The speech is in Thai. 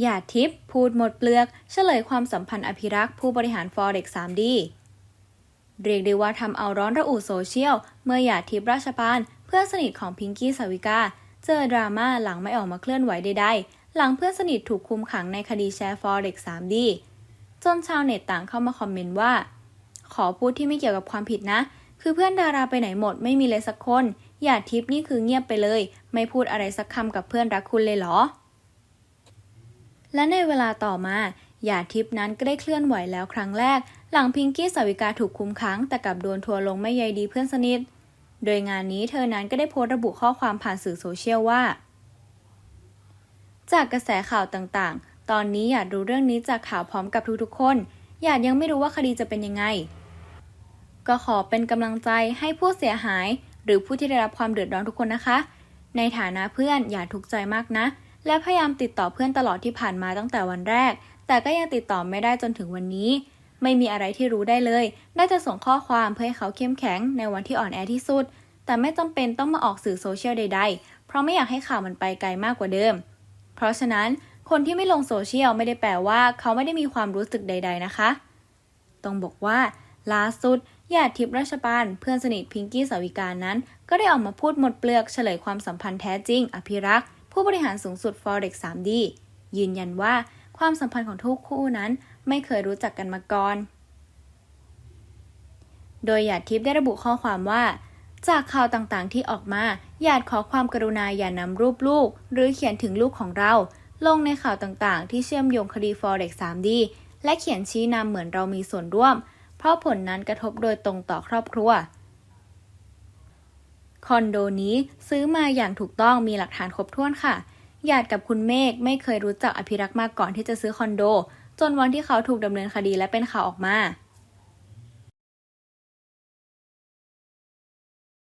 หยาดทิพย์พูดหมดเปลือก เฉลยความสัมพันธ์อภิรักษ์ผู้บริหาร Forex 3D เรียกได้ว่าทำเอาร้อนระอุโซเชียล เมื่อหยาดทิพย์ราชปานเพื่อนสนิทของพิงกี้สาวิกา เจอดราม่าหลังไม่ออกมาเคลื่อนไหวใดๆ หลังเพื่อนสนิทถูกคุมขังในคดีแชร์ Forex 3D จนชาวเน็ตต่างเข้ามาคอมเมนต์ว่า ขอพูดที่ไม่เกี่ยวกับความผิดนะ คือเพื่อนดาราไปไหนหมดไม่มีเลยสักคนหยาดทิพย์นี่คือเงียบไปเลย ไม่พูดอะไรสักคำกับเพื่อนรักคุณเลยเหรอ และในเวลาต่อมาหยาทิพนั้นก็ได้เคลื่อนไหวแล้วครั้งแรก หลังพิงกี้สาวิกาถูกคุมขังแต่กลับโดนทัวร์ลงไม่ใยดีเพื่อนสนิท โดยงานนี้เธอนั้นก็ได้โพสต์ระบุข้อความผ่านสื่อโซเชียลว่า จากกระแสข่าวต่างๆ ตอนนี้อยากรู้เรื่องนี้จากข่าวพร้อมกับทุกๆ คนอยากยังไม่รู้ว่าคดีจะเป็นยังไง ก็ขอเป็นกำลังใจให้ผู้เสียหาย หรือผู้ที่ได้รับความเดือดร้อนทุกคนนะคะ ในฐานะเพื่อนอย่าทุกข์ใจมากนะ และพยายามติดต่อเพื่อนตลอดที่ผ่านมาตั้งแต่วันแรก แต่ก็ยังติดต่อไม่ได้จนถึงวันนี้ ไม่มีอะไรที่รู้ได้เลยได้จะส่งข้อความเพื่อให้เขาเข้มแข็งในวันที่อ่อนแอที่สุด แต่ไม่จำเป็นต้องมาออกสื่อโซเชียลใด ๆ เพราะไม่อยากให้ข่าวมันไปไกลมากกว่าเดิม เพราะฉะนั้นคนที่ไม่ลงโซเชียลไม่ได้แปลว่าเขาไม่ได้มีความรู้สึกใด ๆนะคะ ต้องบอกว่าล่าสุดหยาดทิพย์ราชปานเพื่อนสนิทพิงกี้สาวิการนั้น ก็ได้ออกมาพูดหมดเปลือกเฉลยความสัมพันธ์แท้จริง อภิรักษ์ ผู้บริหารสูงสุด Forex 3D ยืนยันว่าความสัมพันธ์ของทุกคู่นั้นไม่เคยรู้จักกันมาก่อน โดยหยาดทิพย์ได้ระบุข้อความว่า จากข่าวต่างๆที่ออกมาหยาดขอความกรุณาอย่านำรูปลูก หรือเขียนถึงลูกของเรา ลงในข่าวต่างๆ ที่เชื่อมโยงคดี Forex 3D และเขียนชี้นำเหมือนเรามีส่วนร่วม เพราะผลนั้นกระทบโดยตรงต่อครอบครัว คอนโดนี้ซื้อมาอย่างถูกต้องมีหลักฐานครบถ้วนค่ะ หยาดกับคุณเมฆไม่เคยรู้จักอภิรักษ์มาก่อนที่จะซื้อคอนโด จนวันที่เขาถูกดำเนินคดีและเป็นข่าวออกมา